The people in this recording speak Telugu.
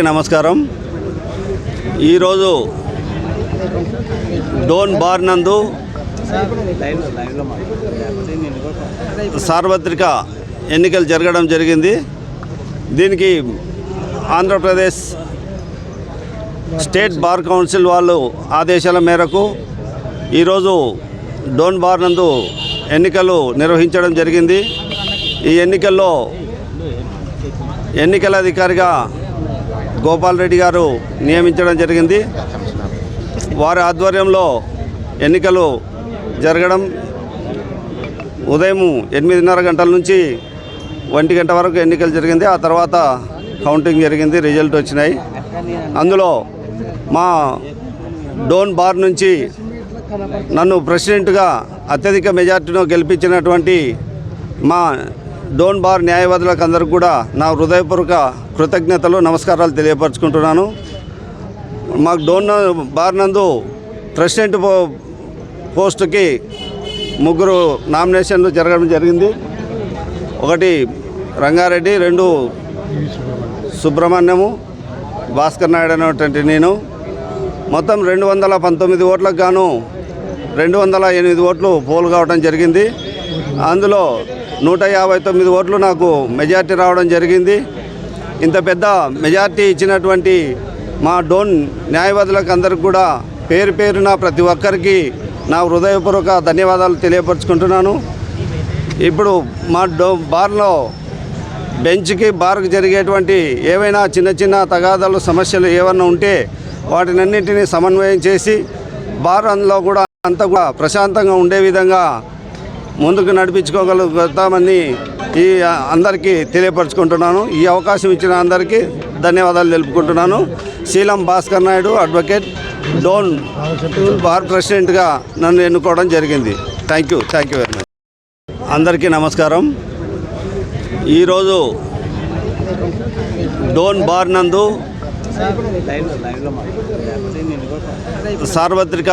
నమస్కారం. ఈరోజు డోన్ బార్ నందు సార్వత్రిక ఎన్నికలు జరగడం జరిగింది. దీనికి ఆంధ్రప్రదేశ్ స్టేట్ బార్ కౌన్సిల్ వాళ్ళు ఆదేశాల మేరకు ఈరోజు డోన్ బార్ నందు ఎన్నికలు నిర్వహించడం జరిగింది. ఈ ఎన్నికల్లో ఎన్నికల అధికారిగా గోపాల్ రెడ్డి గారు నియమించడం జరిగింది. వారి ఆధ్వర్యంలో ఎన్నికలు జరగడం ఉదయం ఎనిమిదిన్నర గంటల నుంచి ఒంటి గంట వరకు ఎన్నికలు జరిగింది. ఆ తర్వాత కౌంటింగ్ జరిగింది రిజల్ట్ వచ్చినాయి. అందులో మా డోన్ బార్ నుంచి నన్ను ప్రెసిడెంట్గా అత్యధిక మెజార్టీను గెలిపించినటువంటి మా డోన్ బార్ న్యాయవాదులకు అందరికి కూడా నా హృదయపూర్వక కృతజ్ఞతలు నమస్కారాలు తెలియపరచుకుంటున్నాను. మాకు డోన్ బార్ నందు ప్రెసిడెంట్ పో పోస్టుకి ముగ్గురు నామినేషన్లు జరగడం జరిగింది. ఒకటి రంగారెడ్డి రెండు సుబ్రహ్మణ్యము భాస్కర్ నాయుడు అనేటువంటి నేను. మొత్తం రెండు వందల పంతొమ్మిది ఓట్లకు గాను రెండు వందల ఎనిమిది ఓట్లు పోలు కావడం జరిగింది. అందులో నూట యాభై తొమ్మిది ఓట్లు నాకు మెజార్టీ రావడం జరిగింది. ఇంత పెద్ద మెజార్టీ ఇచ్చినటువంటి మా డోన్ న్యాయవాదులకు అందరికి కూడా పేరు పేరున ప్రతి ఒక్కరికి నా హృదయపూర్వక ధన్యవాదాలు తెలియపరుచుకుంటున్నాను. ఇప్పుడు మా డో బార్లో బెంచ్కి బార్కు జరిగేటువంటి ఏవైనా చిన్న చిన్న తగాదాలు సమస్యలు ఏమన్నా ఉంటే వాటినన్నింటినీ సమన్వయం చేసి బార్ అందులో కూడా అంతా కూడా ప్రశాంతంగా ఉండే విధంగా ముందుకు నడిపించుకోగలుగుతామని ఈ అందరికీ తెలియపరచుకుంటున్నాను. ఈ అవకాశం ఇచ్చిన అందరికీ ధన్యవాదాలు తెలుపుకుంటున్నాను. శీలం భాస్కర్ నాయుడు అడ్వకేట్ డోన్ బార్ ప్రెసిడెంట్గా నన్ను ఎన్నుకోవడం జరిగింది. Thank you thank you very much అందరికీ నమస్కారం. ఈరోజు డోన్ బార్ నందు సార్వత్రిక